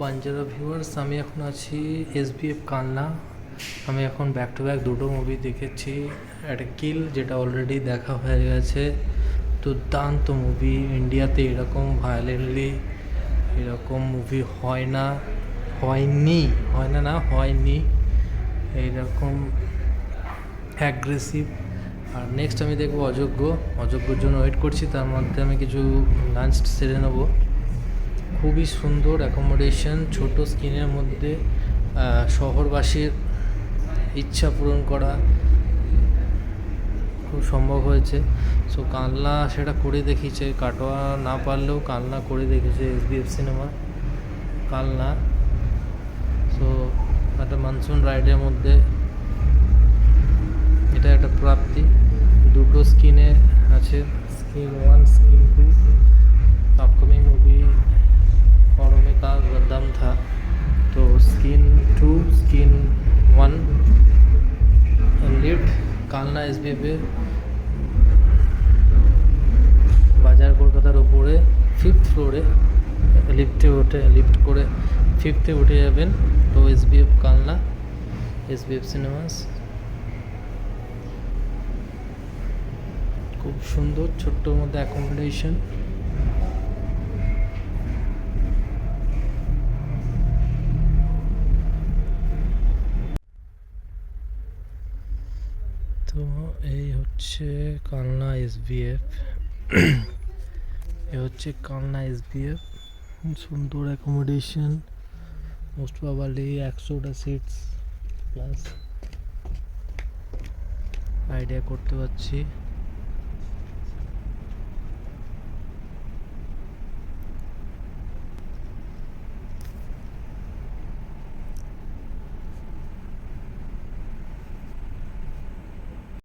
Banjara viewers আমি এখন আছি এস বি এফ কান্না আমি এখন ব্যাক টু ব্যাক দুটো মুভি দেখেছি। একটা কিল যেটা অলরেডি দেখা হয়ে গেছে। দুর্দান্ত মুভি ইন্ডিয়াতে এরকম ভায়োলেন্টলি এরকম মুভি হয় না। হয়নি। হয় না না, হয়নি। এইরকম অ্যাগ্রেসিভ আর নেক্সট আমি দেখব অযোগ্য। অযোগ্যর জন্য ওয়েট করছি। তার মধ্যে আমি কিছু লাঞ্চ সেরে নেব। খুবই সুন্দর অ্যাকোমোডেশন ছোট স্ক্রিনের মধ্যে শহরবাসীর ইচ্ছা পূরণ করা খুব সম্ভব হয়েছে। সো কানলা সেটা করে দেখিয়েছে, কাটোয়া না পারলেও কালনা করে দেখেছে S B F cinema Kalna. So একটা মানসুন রাইডের মধ্যে এটা একটা প্রাপ্তি। দুটো স্কিনে আছে screen one screen two Kalna এসবিএফে বাজার কলকাতার ওপরে ফিফথ ফ্লোরে লিফটে উঠে লিফট করে ফিফথে উঠে যাবেন তো এসবিএফ কালনা এসবিএফ সিনেমাস খুব সুন্দর ছোট্টর মধ্যে অ্যাকোমোডেশন তো এই হচ্ছে কালনা এস এসবিএফ এ হচ্ছে কালনা এস এসবিএফ সুন্দর অ্যাকোমোডেশন মোস্ট প্রবাবলি একশোটা সিটস প্লাস আইডিয়া করতে পারছি।